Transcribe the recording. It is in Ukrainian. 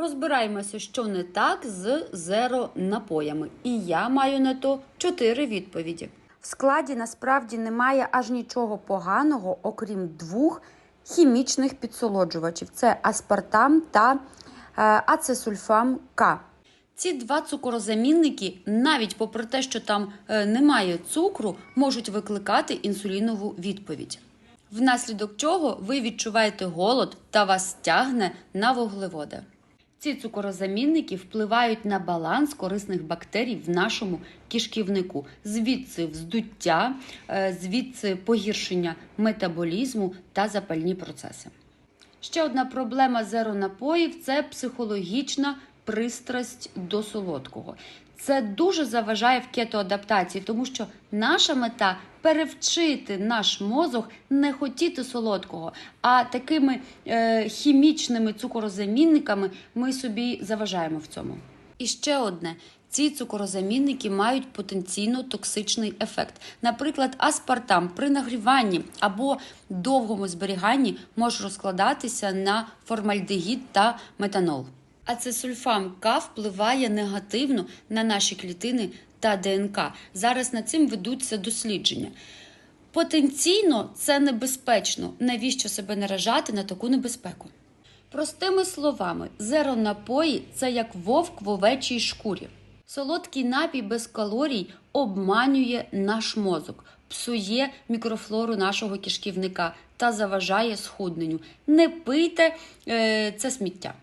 Розбираємося, що не так з зеро напоями. І я маю на то чотири відповіді. В складі насправді немає аж нічого поганого, окрім двох хімічних підсолоджувачів: це аспартам та е, ацесульфам К. Ці два цукорозамінники, навіть попри те, що там е, немає цукру, можуть викликати інсулінову відповідь. Внаслідок чого ви відчуваєте голод та вас тягне на вуглеводи. Ці цукорозамінники впливають на баланс корисних бактерій в нашому кишківнику, звідси вздуття, е, звідси погіршення метаболізму та запальні процеси. Ще одна проблема зеронапоїв це психологічна пристрасть до солодкого. Це дуже заважає в кетоадаптації, тому що наша мета перевчити наш мозок не хотіти солодкого. А такими е, хімічними цукорозамінниками ми собі заважаємо в цьому. І ще одне. Ці цукорозамінники мають потенційно токсичний ефект. Наприклад, аспартам при нагріванні або довгому зберіганні може розкладатися на формальдегід та метанол. Ацесульфам К впливає негативно на наші клітини та ДНК. Зараз над цим ведуться дослідження. Потенційно це небезпечно. Навіщо себе наражати на таку небезпеку? Простими словами, зеронапої це як вовк в овечій шкурі. Солодкий напій без калорій обманює наш мозок, псує мікрофлору нашого кишківника та заважає схудненню. Не пийте е, це сміття.